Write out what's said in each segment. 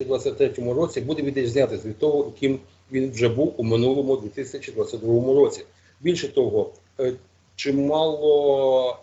2023 році буде відрізнятися від того, яким він вже був у минулому 2022 році. Більше того, е, чимало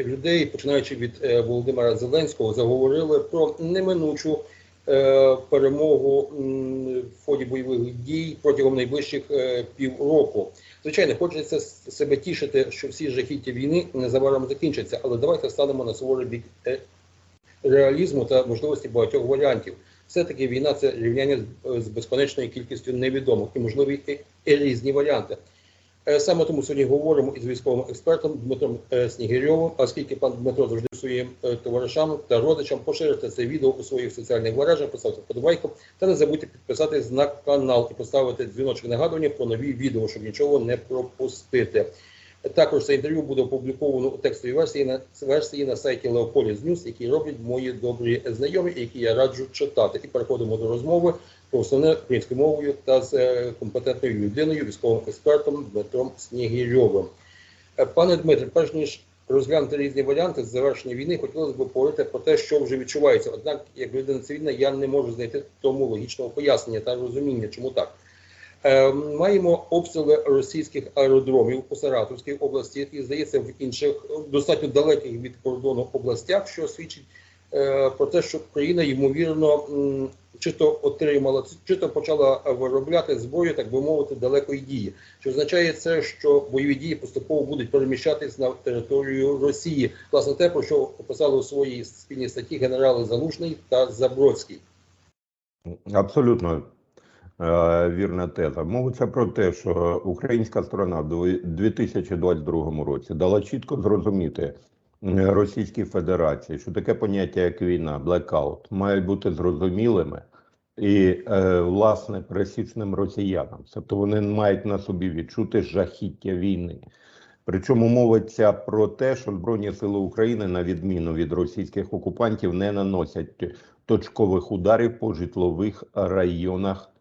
людей, починаючи від е, Володимира Зеленського, заговорили про неминучу е, перемогу в ході бойових дій протягом найближчих півроку. Звичайно, хочеться себе тішити, що всі жахіття війни незабаром закінчаться, але давайте станемо на суворий бік реалізму та можливості багатьох варіантів. Все-таки війна це рівняння з- безконечною кількістю невідомих і можливі і різні варіанти. Е, Саме тому сьогодні говоримо із військовим експертом Дмитром е, Снігирьовим, оскільки пан Дмитро завжди своїм е, товаришам та родичам поширити це відео у своїх соціальних мережах, поставте вподобайку та не забудьте підписатись на канал і поставити дзвіночок нагадування про нові відео, щоб нічого не пропустити. Також це інтерв'ю буде опубліковано у текстовій версії на версії на сайті Leopolis News, які роблять мої добрі знайомі, які я раджу читати. І переходимо до розмови про основне українською мовою та з е, компетентною людиною, військовим експертом Дмитром Снігірьовим. Е, Пане Дмитре, перш ніж розглянути різні варіанти завершення війни, хотілося б поговорити про те, що вже відчувається. Однак, як людина цивільна, я не можу знайти тому логічного пояснення та розуміння, чому так. Е, Маємо обстріли російських аеродромів у Саратовській області і здається в інших достатньо далеких від кордону областях, що свідчить е, про те, що країна ймовірно чи то отримала, чи то почала виробляти зброю, так би мовити, далекої дії. Що означає це, що бойові дії поступово будуть переміщатись на територію Росії. Власне, те про що описали у своїй спільній статті генерали Залужний та Забродський. Абсолютно вірна теза. Мовиться про те, що українська сторона в 2022 році дала чітко зрозуміти е, Російській Федерації, що таке поняття як війна, блекаут, мають бути зрозумілими і, е, власне, пересічним росіянам. Тобто вони мають на собі відчути жахіття війни. Причому мовиться про те, що Збройні сили України, на відміну від російських окупантів, не наносять точкових ударів по житлових районах, е,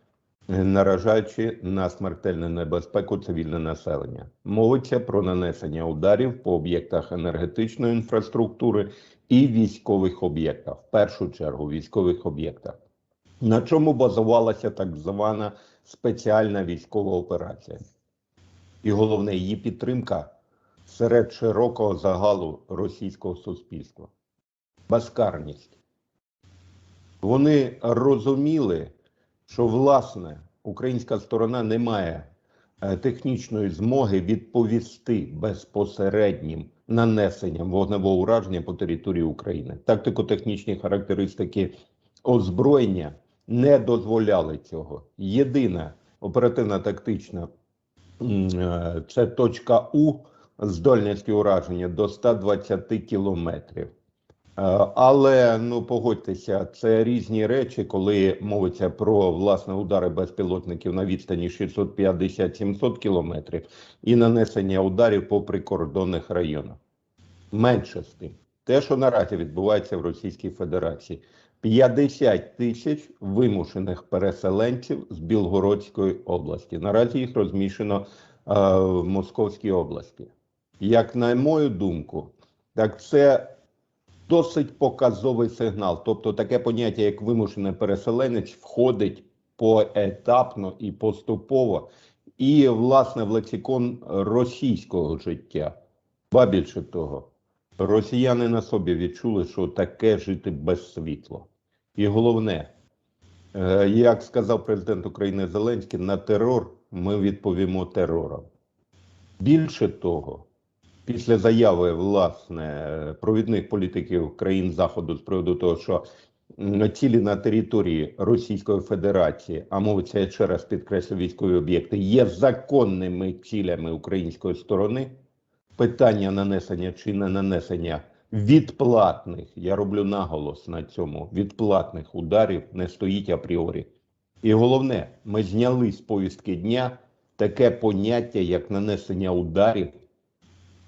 наражаючи на смертельну небезпеку цивільне населення. Мовиться про нанесення ударів по об'єктах енергетичної інфраструктури і військових об'єктах, в першу чергу військових об'єктах. На чому базувалася так звана спеціальна військова операція? І головне, її підтримка серед широкого загалу російського суспільства. Безкарність. Вони розуміли, що власне українська сторона не має е, технічної змоги відповісти безпосереднім нанесенням вогневого ураження по території України. Тактико-технічні характеристики озброєння не дозволяли цього. Єдина оперативна тактична е, це точка У здольності ураження до 120 кілометрів. Е, Але ну погодьтеся, це різні речі, коли мовиться про власне удари безпілотників на відстані 650-700 кілометрів і нанесення ударів по прикордонних районах. Менше з тим, те, що наразі відбувається в Російській Федерації, 50 тисяч вимушених переселенців з Білгородської області. Наразі їх розміщено е, в Московській області. Як на мою думку, так це досить показовий сигнал. Тобто таке поняття, як вимушений переселенець, входить поетапно і поступово, і, власне, в лексикон російського життя. Ба більше того, росіяни на собі відчули, що таке жити без світла. І головне, е, як сказав президент України Зеленський, на терор ми відповімо терором. Більше того, після заяви власне провідних політиків країн Заходу з приводу того, що цілі на території Російської Федерації, а мовиться я ще раз підкреслю військові об'єкти, є законними цілями української сторони. Питання нанесення чи не нанесення відплатних, я роблю наголос на цьому, відплатних ударів не стоїть апріорі. І головне, ми зняли з повістки дня таке поняття, як нанесення ударів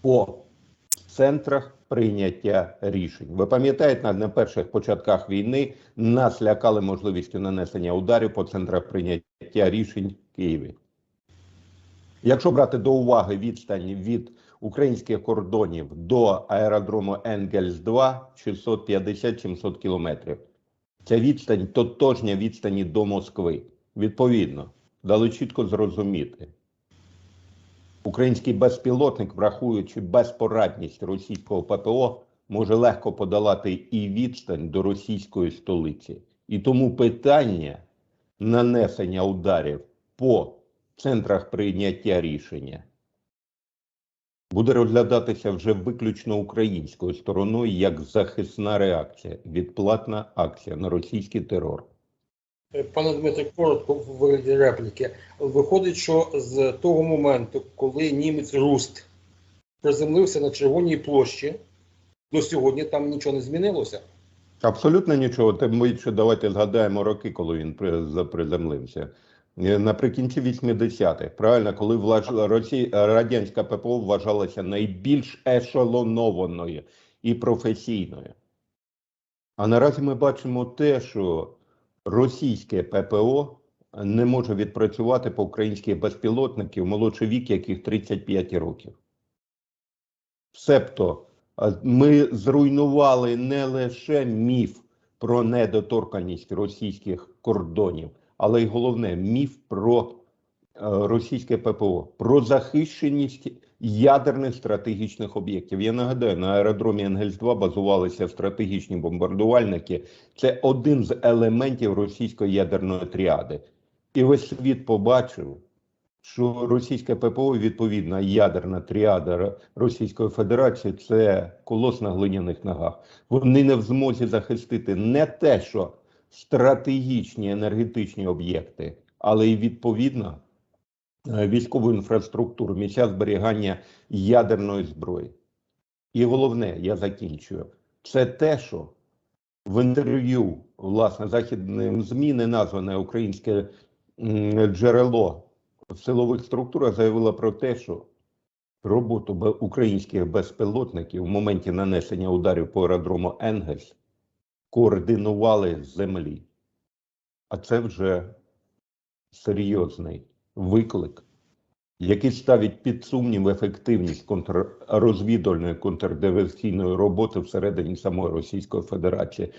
по центрах прийняття рішень. Ви пам'ятаєте, на- перших початках війни нас лякали можливістю нанесення ударів по центрах прийняття рішень Києві. Якщо брати до уваги відстань від українських кордонів до аеродрому Енгельс 2 650-700 кілометрів. Ця відстань тотожня відстані до Москви. Відповідно, дали чітко зрозуміти. Український безпілотник, враховуючи безпорадність російського ППО, може легко подолати і відстань до російської столиці. І тому питання нанесення ударів по центрах прийняття рішення буде розглядатися вже виключно українською стороною як захисна реакція, відплатна акція на російський терор. Е, Пане Дмитре, коротко в вигляді репліки. Виходить, що з того моменту, коли німець Руст приземлився на Червоній площі, до сьогодні там нічого не змінилося. Абсолютно нічого. Тим більше давайте згадаємо роки, коли він при- приземлився. Е, Наприкінці 80-х, правильно, коли влаж... Росі... радянська ППО вважалася найбільш ешелонованою і професійною. А наразі ми бачимо те, що російське ППО не може відпрацювати по українських безпілотників, молодший вік яких 35 років. Себто ми зруйнували не лише міф про недоторканність російських кордонів, але й головне міф про е, російське ППО, про захищеність ядерних стратегічних об'єктів. Я нагадаю, на аеродромі Енгельс-2 базувалися стратегічні бомбардувальники. Це один з елементів російської ядерної тріади. І весь світ побачив, що російське ППО, відповідна ядерна тріада Російської Федерації, це колос на глиняних ногах. Вони не в змозі захистити не те, що стратегічні енергетичні об'єкти, але й відповідно е, військову інфраструктуру, місця зберігання ядерної зброї. І головне, я закінчую, це те, що в інтерв'ю власне західним ЗМІ не назване українське джерело в силових структурах заявила про те, що роботу українських безпілотників в моменті нанесення ударів по аеродрому Енгельс координували з землі. А це вже серйозний виклик, який ставить під сумнів ефективність контррозвідувальної контрдиверсійної роботи всередині самої Російської Федерації.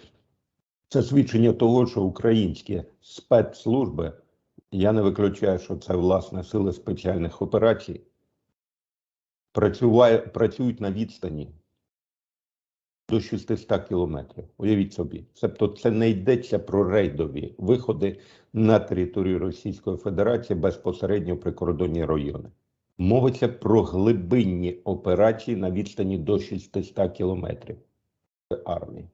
Це свідчення того, що українські спецслужби, я не виключаю, що це власне сили спеціальних операцій, працюють на відстані до 600 кілометрів. Уявіть собі, тобто це не йдеться про рейдові виходи на територію Російської Федерації безпосередньо прикордонні райони. Мовиться про глибинні операції на відстані до 600 кілометрів армії.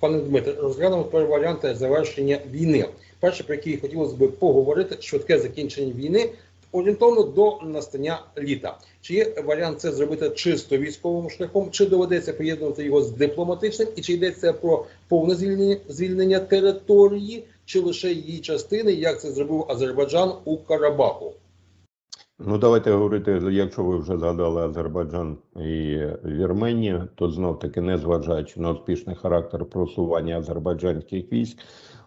Пане Дмитре, розглянемо тепер варіанти завершення війни. Перше, про який хотілося б поговорити, швидке закінчення війни орієнтовно до настання літа. Чи є варіант це зробити чисто військовим шляхом, чи доведеться поєднувати його з дипломатичним, і чи йдеться про повне звільнення звільнення території, чи лише її частини, як це зробив Азербайджан у Карабаху? Ну, давайте говорити, якщо ви вже згадали Азербайджан і Вірменію, то знов таки, незважаючи на успішний характер просування азербайджанських військ,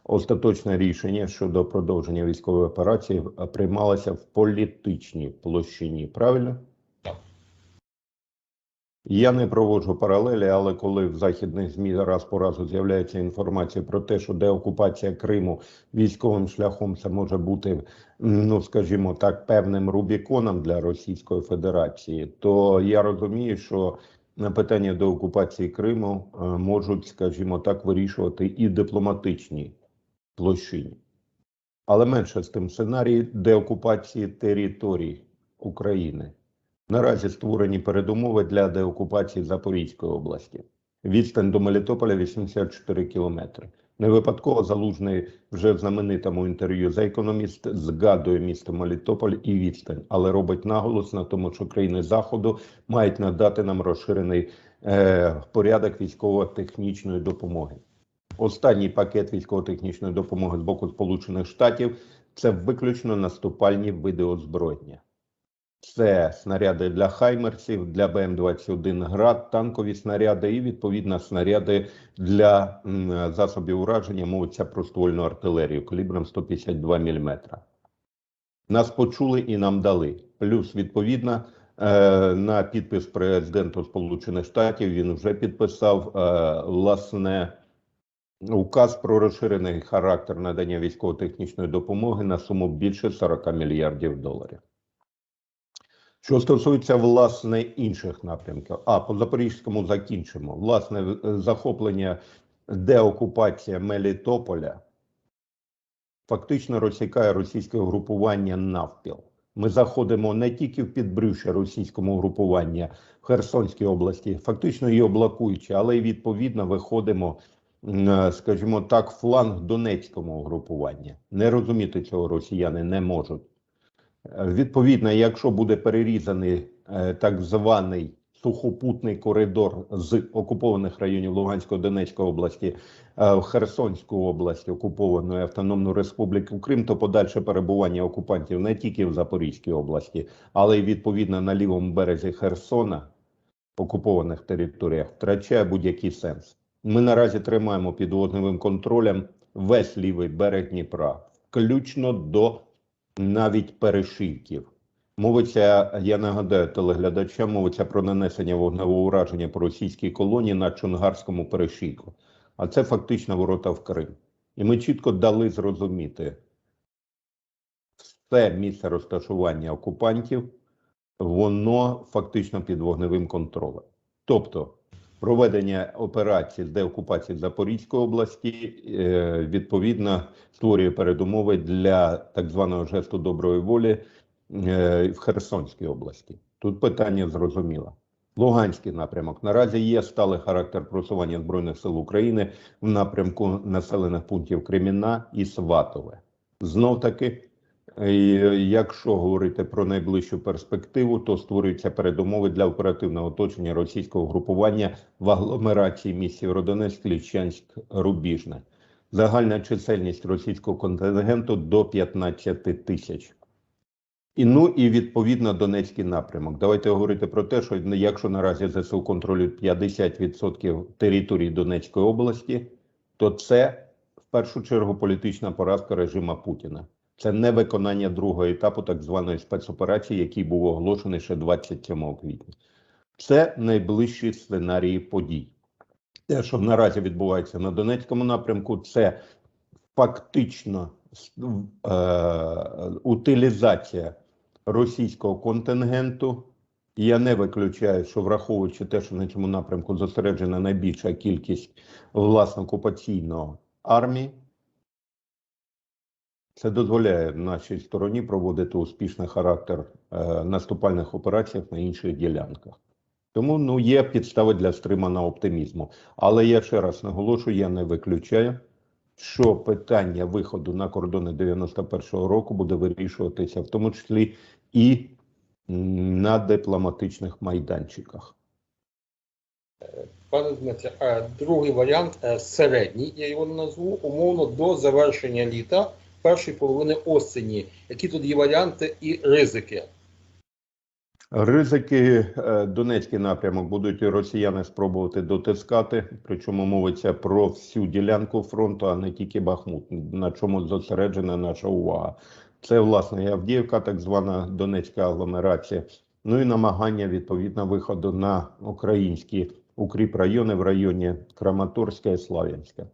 остаточне рішення щодо продовження військової операції приймалося в політичній площині. Правильно? Я не проводжу паралелі, але коли в західних ЗМІ раз по разу з'являється інформація про те, що деокупація Криму військовим шляхом це може бути, ну скажімо так, певним рубіконом для Російської Федерації, то я розумію, що на питання деокупації Криму е, можуть, скажімо так, вирішувати і дипломатичні площині. Але менше з тим сценарій деокупації територій України. Наразі створені передумови для деокупації Запорізької області. Відстань до Мелітополя 84 кілометри. Не випадково залужний вже в знаменитому інтерв'ю за економіст згадує місто Мелітополь і відстань, але робить наголос на тому, що країни Заходу мають надати нам розширений е, порядок військово-технічної допомоги. Останній пакет військово-технічної допомоги з боку Сполучених Штатів це виключно наступальні види озброєння. Це снаряди для хаймерсів, для БМ-21 град, танкові снаряди і відповідно снаряди для засобів ураження, мовиться про ствольну артилерію калібром 152 мм. Нас почули і нам дали. Плюс, відповідно, е, на підпис президенту Сполучених Штатів він вже підписав е, власне указ про розширений характер надання військово-технічної допомоги на суму більше 40 мільярдів доларів. Що стосується власне інших напрямків, а по Запорізькому закінчимо. Власне, е, захоплення деокупація Мелітополя фактично розсікає російське групування навпіл. Ми заходимо не тільки в підбрюшя російському групування в Херсонській області, фактично її блокуючи, але й відповідно виходимо, скажімо так, фланг Донецькому групування. Не розуміти цього росіяни не можуть. Е, Відповідно, якщо буде перерізаний е, так званий сухопутний коридор з окупованих районів Луганської Донецької області е, в Херсонську область, окупованої Автономну Республіку Крим, то подальше перебування окупантів не тільки в Запорізькій області, але й відповідно на лівому березі Херсона, окупованих територіях, втрачає будь-який сенс. Ми наразі тримаємо під вогневим контролем весь лівий берег Дніпра, включно до навіть перешийків. Мовиться, я нагадаю телеглядачам, мовиться про нанесення вогневого ураження по російській колонії на Чонгарському перешийку. А це фактично ворота в Крим. І ми чітко дали зрозуміти все місце розташування окупантів, воно фактично під вогневим контролем. Тобто проведення операції з деокупації Запорізької області е, відповідно створює передумови для так званого жесту доброї волі е, в Херсонській області. Тут питання зрозуміло. Луганський напрямок наразі є сталий характер просування збройних сил України в напрямку населених пунктів Креміна і Сватове. Знов таки, е, якщо говорити про найближчу перспективу, то створюються передумови для оперативного оточення російського групування в агломерації міст Сєвєродонецьк, Лічанськ, Рубіжне. Загальна чисельність російського контингенту до 15 тисяч. І ну і відповідно Донецький напрямок. Давайте говорити про те, що якщо наразі ЗСУ контролюють 50% території Донецької області, то це в першу чергу політична поразка режима Путіна. Це не виконання другого етапу так званої спецоперації, який був оголошений ще 27 квітня. Це найближчі сценарії подій. Те, що наразі відбувається на Донецькому напрямку, це фактично е, утилізація російського контингенту. Я не виключаю, що враховуючи те, що на цьому напрямку зосереджена найбільша кількість власне окупаційної армії, це дозволяє нашій стороні проводити успішний характер е, наступальних операцій на інших ділянках. Тому ну, є підстави для стриманого оптимізму. Але я ще раз наголошую, я не виключаю, що питання виходу на кордони 91-го року буде вирішуватися, в тому числі і на дипломатичних майданчиках. Пане Дмитре, другий варіант е, середній, я його назву, умовно до завершення літа, першої половини осені. Які тут є варіанти і ризики? Ризики е, Донецький напрямок будуть росіяни спробувати дотискати, причому мовиться про всю ділянку фронту, а не тільки Бахмут, на чому зосереджена наша увага. Це власне Авдіївка, так звана Донецька агломерація. Ну і намагання відповідно виходу на українські укріп райони в районі Краматорська і Слав'янська.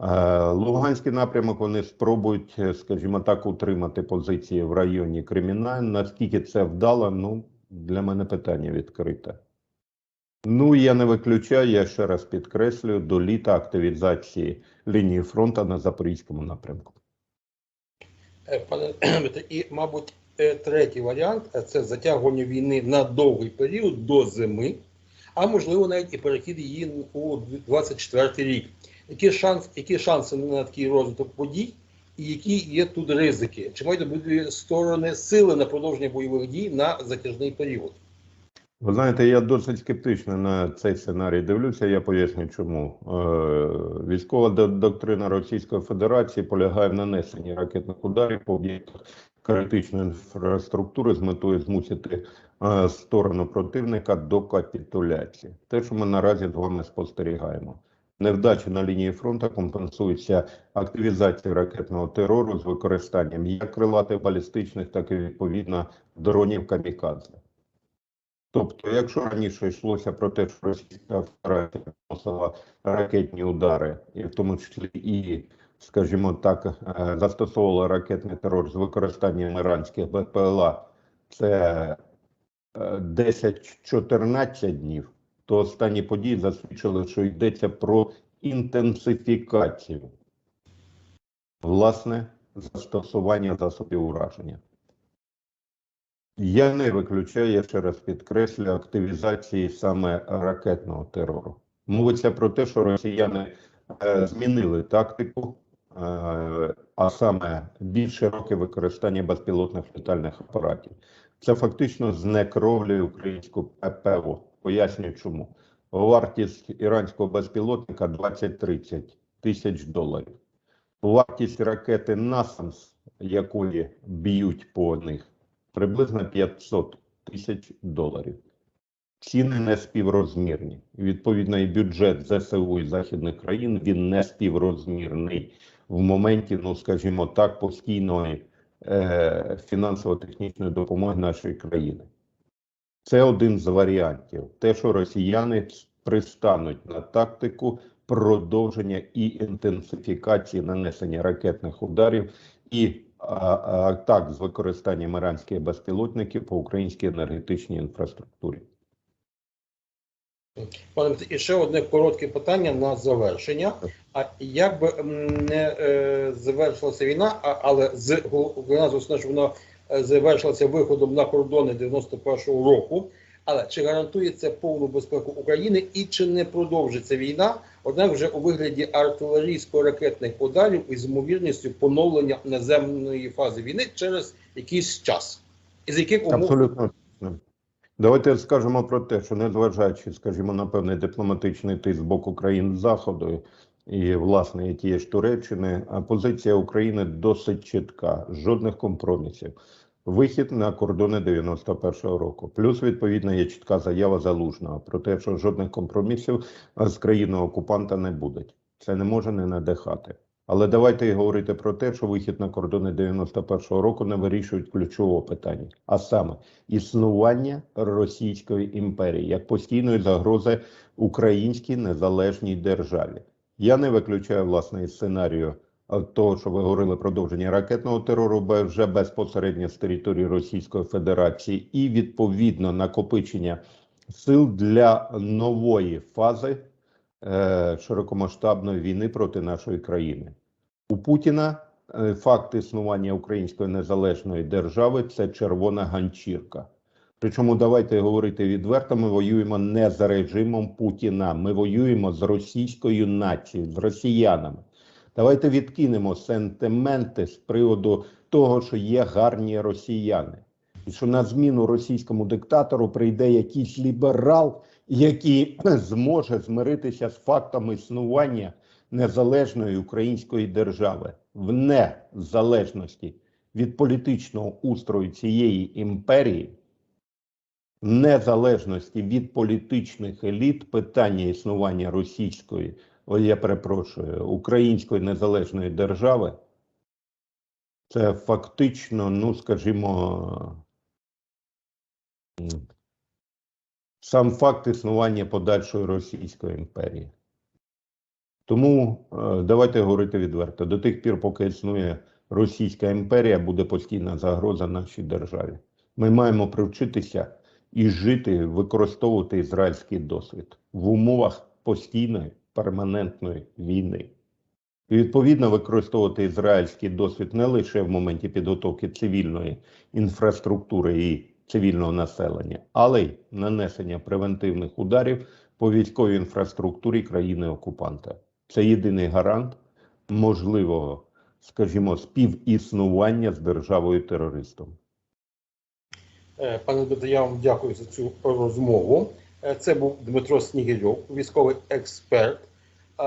Е, Луганський напрямок вони спробують, е, скажімо так, утримати позиції в районі Креміна. Наскільки це вдало, ну для мене питання відкрите. Ну я не виключаю, я ще раз підкреслюю до літа активізації лінії фронту на Запорізькому напрямку. Е, Пане і, мабуть, третій варіант це затягування війни на довгий період до зими, а можливо навіть і перехід її у 24 рік. Які шанс, які шанси на такий розвиток подій, і які є тут ризики? Чи мають бути сторони сили на продовження бойових дій на затяжний період? Ви знаєте, я досить скептично на цей сценарій дивлюся. Я поясню, чому е, військова до- доктрина Російської Федерації полягає в нанесенні ракетних ударів по об'єктах критичної інфраструктури з метою змусити е, сторону противника до капітуляції. Те, що ми наразі з вами спостерігаємо. Невдачі на лінії фронту компенсуються активізацією ракетного терору з використанням як крилатих балістичних, так і відповідно дронів камікадзе. Тобто, якщо раніше йшлося про те, що Російська Федерація наносила ракетні удари, і в тому числі і, скажімо так, е, застосовувала ракетний терор з використанням іранських БПЛА, це е, 10-14 днів, то останні події засвідчили, що йдеться про інтенсифікацію власне застосування засобів ураження. Я не виключаю, я ще раз підкреслю, активізації саме ракетного терору. Мовиться про те, що росіяни е, змінили тактику, е, а саме більш широке використання безпілотних літальних апаратів. Це фактично знекровлює українську ППО. Пояснюю чому. Вартість іранського безпілотника 20-30 тисяч доларів. Вартість ракети «Насамс», якої б'ють по них, приблизно 500 тисяч доларів. Ціни не співрозмірні. Відповідно, і бюджет ЗСУ і західних країн він не співрозмірний в моменті, ну скажімо так, постійної е, фінансово-технічної допомоги нашої країни. Це один з варіантів. Те, що росіяни пристануть на тактику продовження і інтенсифікації нанесення ракетних ударів і а, а, так з використанням іранських безпілотників по українській енергетичній інфраструктурі. Пане і ще одне коротке питання на завершення. А як би не е, завершилася війна, а, але з зрозуміло, що вона завершилася виходом на кордони 91-го року. Але чи гарантує це повну безпеку України і чи не продовжиться війна? Однак вже у вигляді артилерійсько-ракетних ударів із ймовірністю поновлення наземної фази війни через якийсь час, із яких умов Абсолютно. Давайте скажемо про те, що незважаючи, скажімо, на певний дипломатичний тиск з боку країн Заходу і, власне, тієї ж Туреччини, позиція України досить чітка, жодних компромісів. Вихід на кордони 91-го року. Плюс, відповідно, є чітка заява залужного про те, що жодних компромісів з країною окупанта не буде. Це не може не надихати. Але давайте говорити про те, що вихід на кордони 91-го року не вирішують ключового питання, а саме існування Російської імперії як постійної загрози українській незалежній державі. Я не виключаю власне сценарію того, що ви говорили продовження ракетного терору вже безпосередньо з території Російської Федерації, і відповідно накопичення сил для нової фази е, широкомасштабної війни проти нашої країни. У Путіна е, факт існування української незалежної держави це червона ганчірка. Причому давайте говорити відверто, ми воюємо не за режимом Путіна, ми воюємо з російською нацією, з росіянами. Давайте відкинемо сентименти з приводу того, що є гарні росіяни, і що на зміну російському диктатору прийде якийсь ліберал, який зможе змиритися з фактами існування незалежної української держави. В незалежності від політичного устрою цієї імперії, в незалежності від політичних еліт питання існування російської, о, я перепрошую, української незалежної держави. Це фактично, ну скажімо, сам факт існування подальшої Російської імперії. Тому е, давайте говорити відверто: до тих пір, поки існує Російська імперія, буде постійна загроза нашій державі. Ми маємо привчитися і жити, використовувати ізраїльський досвід в умовах постійної перманентної війни. І відповідно використовувати ізраїльський досвід не лише в моменті підготовки цивільної інфраструктури і цивільного населення, але й нанесення превентивних ударів по військовій інфраструктурі країни-окупанта. Це єдиний гарант можливого, скажімо, співіснування з державою терористом. Е, Пане Дмитро, я вам дякую за цю розмову. Е, Це був Дмитро Снігирьов, військовий експерт. Е,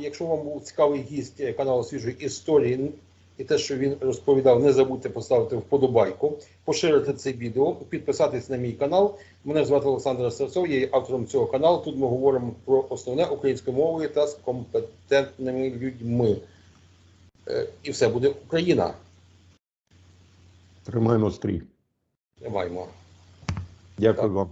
Якщо вам був цікавий гість каналу свіжої історії і те, що він розповідав, не забудьте поставити вподобайку, поширити це відео, підписатись на мій канал. Мене звати Олександр Савцов, я є автором цього каналу. Тут ми говоримо про основне українською мовою та з компетентними людьми. Е, І все буде Україна. Тримаємо стрій. Тримаємо. Дякую Так. вам.